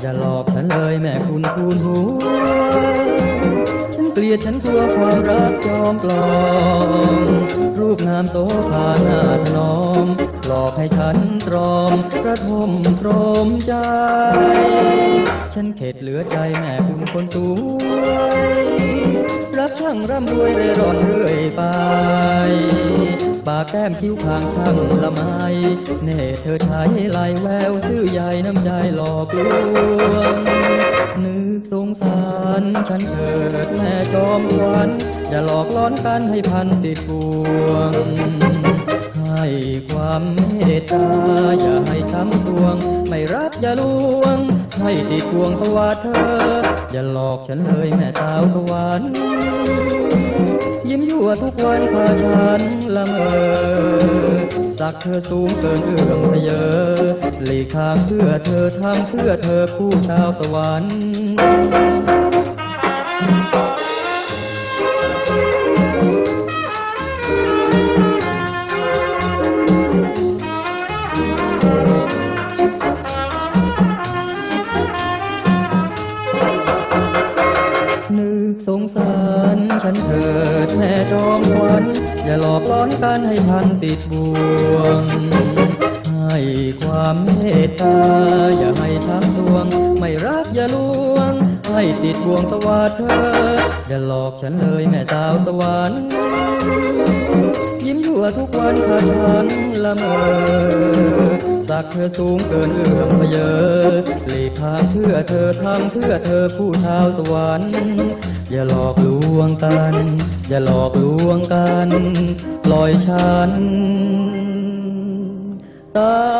อย่าหลอกฉันเลยแม่คุณคูณหัวฉันเกลียดฉันกลัวความรักจอมปลอม รูปงามโสภาหน้าถนอม หลอกให้ฉันตรอมกระทมตรมใจ ฉันเข็ดเหลือใจแม่คุณคนสวยรักช่างร่ำรวยเร่ร่อนเรื่อยไป ปากแก้มคิ้วคางช่างละไมเน่เธอใช้ลายแววซื่อใหญ่น้ำใจหลอกลวงนึกสงสารฉันเถิดแม่จอมขวัญอย่าหลอกล้อนกันให้พันติดบ่วง ให้ความเมตตาอย่าให้ช้ำตวง ไม่รักอย่าลวง ให้ติดพวงสวัสดเธอ อย่าหลอกฉันเลยแม่สาวสวรรค์ วทุกวันพาฉันละเมอสักเธอสูงเกินเอื้อมเยอหลีกทางเพื่อเธอทำเพื่อเธอผู้ชาวสวรรค์ นึกสงสารฉันเถิดแม่จอมขวัญอย่าหลอกล้อนกันให้พันติดบ่วง ให้ความเมตตาอย่าให้ช้ำทวง ไม่รักอย่าลวง ให้ติดบ่วงสวัสดเธออย่าหลอกฉันเลยแม่สาวสวรรค์ยิ้มยั่วทุกวันพาฉันละเมอักเธอสูงเกินเอื้อมเยอหลีกทางเพื่อเธอทำเพื่อเธอผู้ชาวสวรรค์อย่าหลอกลวงกัน อย่าหลอกลวงกัน ปล่อยฉันตา